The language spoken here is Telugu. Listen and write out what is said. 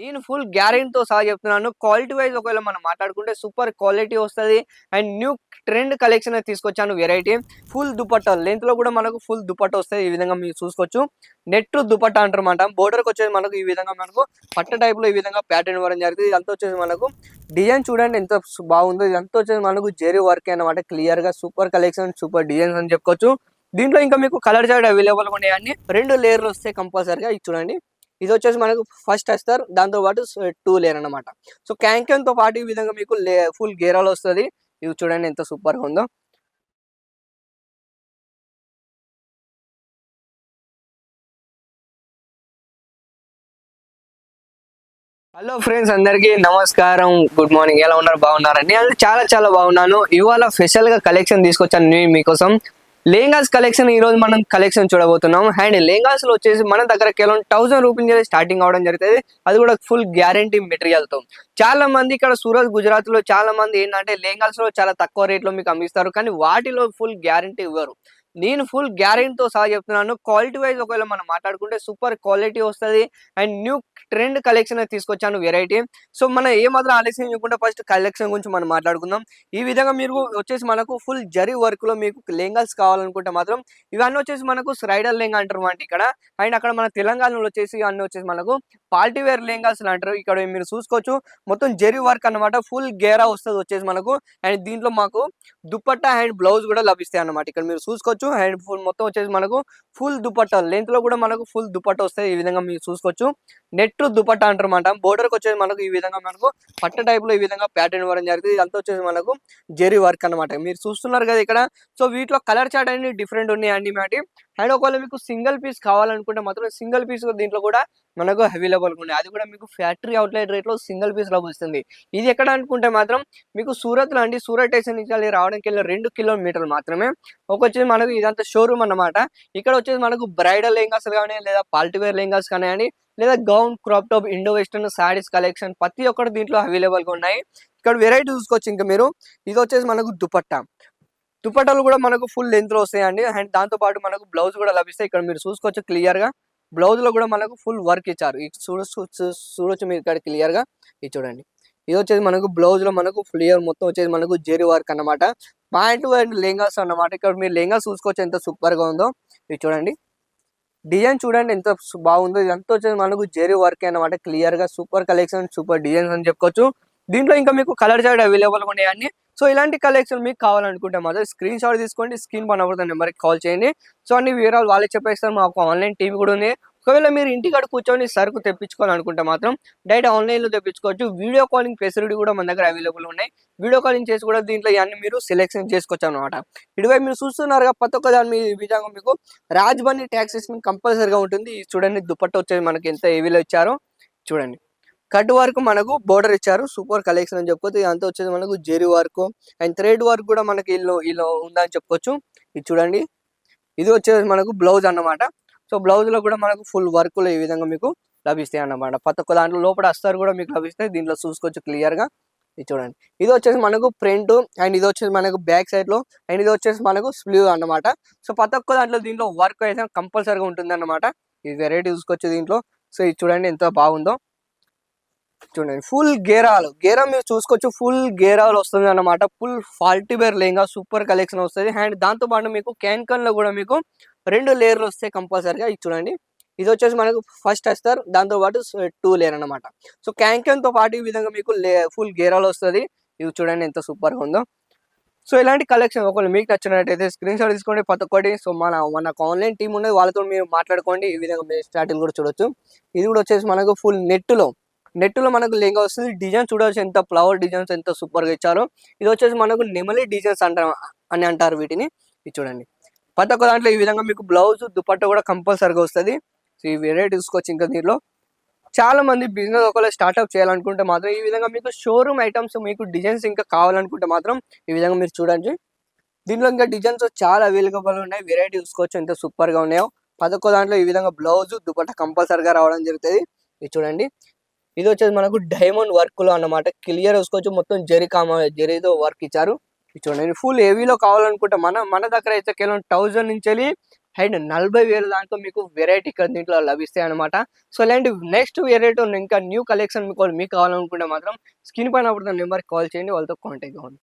నేను ఫుల్ గ్యారెంటీతో సహా చెప్తున్నాను. క్వాలిటీ వైజ్ ఒకవేళ మనం మాట్లాడుకుంటే సూపర్ క్వాలిటీ వస్తుంది. అండ్ న్యూ ట్రెండ్ కలెక్షన్ తీసుకొచ్చాను వెరైటీ ఫుల్ దుపట్టా లెంత్లో కూడా మనకు ఫుల్ దుపట్టా వస్తాయి ఈ విధంగా మీరు చూసుకోవచ్చు. నెట్ దుపట్టా అంటారన్నమాట బోర్డర్కి వచ్చేసి మనకు ఈ విధంగా మనకు పట్ట టైప్లో ఈ విధంగా ప్యాటర్న్ ఇవ్వడం జరుగుతుంది ఇదంతా వచ్చేసి మనకు డిజైన్ చూడండి ఎంత బాగుందో. ఇదంతా వచ్చేసి మనకు జెరీ వర్క్ అనమాట క్లియర్గా సూపర్ కలెక్షన్ సూపర్ డిజైన్స్ అని చెప్పుకోవచ్చు. దీంట్లో ఇంకా మీకు కలర్ చార్ట్ అవైలబుల్ ఉన్నాయండి రెండు లేయర్లు వస్తాయి కంపల్సరీగా ఇది చూడండి. ఇది వచ్చేసి మనకు ఫస్ట్ వస్తారు దాంతో పాటు టూ లేయర్ అన్నమాట. సో క్యాంకెన్తో పాటు ఈ విధంగా మీకు ఫుల్ గేరాలు వస్తుంది. ఇవి చూడండి ఎంత సూపర్గా ఉందో. హలో ఫ్రెండ్స్ అందరికీ నమస్కారం. గుడ్ మార్నింగ్ ఎలా ఉన్నారు? బాగున్నారా? నేను చాలా చాలా బాగున్నాను. ఇవాళ స్పెషల్గా కలెక్షన్ తీసుకొచ్చాను నేను మీకోసం. లెహంగాస్ కలెక్షన్ ఈ రోజు మనం కలెక్షన్ చూడబోతున్నాం. అండ్ లెహంగాస్లో వచ్చేసి మన దగ్గర కేవలం థౌసండ్ రూపీస్ నుంచి స్టార్టింగ్ అవడం జరుగుతుంది. అది కూడా ఫుల్ గ్యారంటీ మెటీరియల్తో. చాలా మంది ఇక్కడ సూరత్ గుజరాత్లో చాలా మంది ఏంటంటే లెహంగాస్లో చాలా తక్కువ రేట్లో మీకు అమ్మిస్తారు. కానీ వాటిలో ఫుల్ గ్యారంటీ ఇవ్వరు. నేను ఫుల్ గ్యారెంటీతో సహా చెప్తున్నాను. క్వాలిటీ వైజ్ ఒకవేళ మనం మాట్లాడుకుంటే సూపర్ క్వాలిటీ వస్తుంది. అండ్ న్యూ ట్రెండ్ కలెక్షన్ తీసుకొచ్చాను వెరైటీ సో మనం ఏ మాత్రం ఆలస్యం చేయకుండా ఫస్ట్ కలెక్షన్ గురించి మనం మాట్లాడుకుందాం. ఈ విధంగా మీరు వచ్చేసి మనకు ఫుల్ జరీ వర్క్లో మీకు లెంగల్స్ కావాలనుకుంటే మాత్రం ఇవన్నీ వచ్చేసి మనకు స్రైడల్ లెహంగా అంటారు అంటే ఇక్కడ. అండ్ అక్కడ మన తెలంగాణలో వచ్చేసి ఇవన్నీ వచ్చేసి మనకు పార్టీ వేర్ లెహంగాస్ అంటారు. ఇక్కడ మీరు చూసుకోవచ్చు. మొత్తం జరీ వర్క్ అన్నమాట. ఫుల్ గేరా వస్తుంది వచ్చేసి మనకు. అండ్ దీంట్లో మాకు దుప్పట్ట అండ్ బ్లౌజ్ కూడా లభిస్తాయి అన్నమాట. ఇక్కడ మీరు చూసుకోవచ్చు. అండ్ ఫుల్ మొత్తం వచ్చేసి మనకు ఫుల్ దుపట్టా లెంత్లో కూడా మనకు ఫుల్ దుపట్టా వస్తాయి ఈ విధంగా మీరు చూసుకోవచ్చు. నెట్ దుపట్టా అంటారన్నమాట. బోర్డర్కి వచ్చేసి మనకు ఈ విధంగా మనకు పట్ట టైప్లో ఈ విధంగా ప్యాటర్న్ ఇవ్వడం జరుగుతుంది ఇదంతా వచ్చేసి మనకు జెరీ వర్క్ అన్నమాట. మీరు చూస్తున్నారు కదా ఇక్కడ. సో వీటిలో కలర్ చార్ట్ అన్ని డిఫరెంట్ ఉన్నాయండి మాటి అండ్ ఒకవేళ మీకు సింగిల్ పీస్ కావాలనుకుంటే మాత్రం సింగిల్ పీస్ దీంట్లో కూడా మనకు అవైలబుల్ ఉన్నాయి అది కూడా మీకు ఫ్యాక్టరీ అవుట్లెట్ రేట్లో సింగిల్ పీస్ లభిస్తుంది ఇది ఎక్కడ అనుకుంటే మాత్రం మీకు సూరత్లో అండి సూరత్ స్టేషన్ నుంచి రావడానికి వెళ్ళి రెండు కిలోమీటర్లు మాత్రమే. ఒక మనకు ఇదంతా షోరూమ్ అన్నమాట. ఇక్కడ వచ్చేసి మనకు బ్రైడల్ లెంగాస్ కానీ లేదా పాల్టీవేర్ లెంగాస్ కానీ లేదా gown crop top Indo western sarees collection ప్రతి ఒక్కటి దీంట్లో అవైలబుల్గా ఉన్నాయి. ఇక్కడ వెరైటీ చూసుకోవచ్చు ఇంకా మీరు. ఇది వచ్చేసి మనకు దుపట్టా. దుపట్టాలు కూడా మనకు ఫుల్ లెంత్లో వస్తాయండి. అండ్ దాంతో పాటు మనకు బ్లౌజ్ కూడా లభిస్తాయి. ఇక్కడ మీరు చూసుకోవచ్చు క్లియర్గా. బ్లౌజ్లో కూడా మనకు ఫుల్ వర్క్ ఇచ్చారు. చూడొచ్చు మీరు ఇక్కడ క్లియర్గా. ఇది చూడండి. ఇది వచ్చేసి మనకు బ్లౌజ్లో మనకు ఫ్లియర్ మొత్తం వచ్చేసి మనకు జెరీ వర్క్ అన్నమాట. ప్యాంట్ అండ్ లెహంగాస్ అన్నమాట. ఇక్కడ మీరు లెంగాస్ చూసుకోవచ్చు ఎంత సూపర్గా ఉందో. ఇది చూడండి. డిజైన్ చూడండి ఎంత బాగుందో. ఇదంతా వచ్చేసి మనకు జెరీ వర్క్ అన్నమాట. క్లియర్గా సూపర్ కలెక్షన్ సూపర్ డిజైన్స్ అని చెప్పుకోవచ్చు. దీంట్లో ఇంకా మీకు కలర్ చార్ట్ అవైలబుల్ ఉన్నాయండి సో ఇలాంటి కలెక్షన్ మీకు కావాలనుకుంటే మాత్రం స్క్రీన్ షాట్ తీసుకోండి స్క్రీన్ పైన పడుతున్న నెంబర్కి కాల్ చేయండి. సో అన్ని వివరాలు వాళ్ళే చెప్పేస్తారు మాకు ఆన్లైన్ టీవీ కూడా ఉంది. ఒకవేళ మీరు ఇంటికాడ కూర్చొని సరుకు తెప్పించుకోవాలనుకుంటే మాత్రం డైరెక్ట్ ఆన్లైన్లో తెప్పించుకోవచ్చు. వీడియో కాలింగ్ ఫెసిలిటీ కూడా మన దగ్గర అవైలబుల్ ఉన్నాయి. వీడియో కాలింగ్ చేసి కూడా దీంట్లో ఇవన్నీ మీరు సెలెక్షన్ చేసుకోవచ్చు అనమాట ఇటువైపు మీరు చూస్తున్నారుగా ప్రతి ఒక్క దాని మీ విధంగా మీకు రాజ్ బండి మీకు కంపల్సరీగా ఉంటుంది. చూడండి దుప్పట్టు వచ్చేది మనకి ఎంత ఏవీలో ఇచ్చారో. చూడండి. కట్ వర్క్ మనకు బోర్డర్ ఇచ్చారు. సూపర్ కలెక్షన్ అని చెప్పుకోవచ్చు. ఇదంతా వచ్చేది మనకు zari work. And thread work కూడా మనకి ఇల్లు ఇలా ఉందని చెప్పుకోవచ్చు. ఇది చూడండి. ఇది వచ్చేసి మనకు బ్లౌజ్ అన్నమాట. సో బ్లౌజ్లో కూడా మనకు ఫుల్ వర్క్ ఈ విధంగా మీకు లభిస్తాయి అన్నమాట. ప్రతి ఒక్క దాంట్లో లోపల అస్తారు కూడా మీకు లభిస్తాయి. దీంట్లో చూసుకోవచ్చు క్లియర్గా ఇది చూడండి. ఇది వచ్చేసి మనకు ప్రింట్ అండ్ ఇది వచ్చేసి మనకు బ్యాక్ సైడ్లో అండ్ ఇది వచ్చేసి మనకు స్లీవ్ అన్నమాట. సో ప్రతి ఒక్క దాంట్లో దీంట్లో వర్క్ అయితే కంపల్సరీగా ఉంటుంది అనమాట ఇది వెరైటీ చూసుకోవచ్చు దీంట్లో. సో ఇది చూడండి ఎంత బాగుందో. చూడండి ఫుల్ గేరాలు. గేరా మీరు చూసుకోవచ్చు ఫుల్ గేరాలు వస్తుంది అన్నమాట. Full party wear lehenga super collection వస్తుంది. అండ్ దాంతో పాటు మీకు క్యాన్కన్లో కూడా మీకు రెండు లేయర్లు వస్తాయి కంపల్సరీగా ఇది చూడండి. ఇది వచ్చేసి మనకు ఫస్ట్ వస్తారు దాంతో పాటు టూ లేయర్ అన్నమాట. సో క్యాన్కన్తో తో పాటు ఈ విధంగా మీకు ఫుల్ గేరాలు వస్తుంది. ఇది చూడండి ఎంత సూపర్గా ఉందో. సో ఇలాంటి కలెక్షన్ ఒకవేళ మీకు నచ్చినట్టయితే స్క్రీన్ షాట్ తీసుకోండి. ప్రతి ఒక్కటి సో మన మనకు ఆన్లైన్ టీం ఉన్నది వాళ్ళతో మీరు మాట్లాడుకోండి. ఈ విధంగా మీరు స్టార్టింగ్ కూడా చూడొచ్చు. ఇది కూడా వచ్చేసి మనకు ఫుల్ నెట్లో నెట్లో మనకు లెంగా వస్తుంది. డిజైన్ చూడవచ్చు ఎంత ఫ్లవర్ డిజైన్స్ ఎంత సూపర్గా ఇచ్చారో. ఇది వచ్చేసి మనకు నెమలి డిజైన్స్ అంటారు అని అంటారు వీటిని. ఇది చూడండి. ప్రతి ఒక్క దాంట్లో ఈ విధంగా మీకు బ్లౌజ్ దుపట్ట కూడా కంపల్సరీగా వస్తుంది. సో ఈ వెరైటీ చూసుకోవచ్చు ఇంకా దీంట్లో. చాలా మంది బిజినెస్ ఒకవేళ స్టార్ట్అప్ చేయాలనుకుంటే మాత్రం ఈ విధంగా మీకు షోరూమ్ ఐటమ్స్ మీకు డిజైన్స్ ఇంకా కావాలనుకుంటే మాత్రం ఈ విధంగా మీరు చూడండి. దీంట్లో ఇంకా డిజైన్స్ చాలా అవైలబుల్ ఉన్నాయి. వెరైటీ చూసుకోవచ్చు ఎంత సూపర్గా ఉన్నాయో. పదకొ దాంట్లో ఈ విధంగా బ్లౌజ్ దుపట్ట కంపల్సరీగా రావడం జరుగుతుంది. ఇది చూడండి. ఇది వచ్చేసి మనకు డైమండ్ వర్క్లో అన్నమాట. క్లియర్ చూసుకోవచ్చు. మొత్తం జెరీ కామ జెరీతో వర్క్ ఇచ్చారు. చూడండి. ఫుల్ హెవీలో కావాలనుకుంటే మన మన దగ్గర అయితే కేవలం థౌజండ్ నుంచి వెళ్ళి అండ్ నలభై వేల దాంట్లో మీకు వెరైటీ ఇక్కడ దీంట్లో లభిస్తాయి అనమాట సో ఇలాంటి నెక్స్ట్ వెరైటీ ఇంకా న్యూ కలెక్షన్ మీకు మీకు కావాలనుకుంటే మాత్రం స్క్రీన్ పైన పడుతున్న నెంబర్కి కాల్ చేయండి. వాళ్ళతో కాంటాక్ట్ అవ్వండి.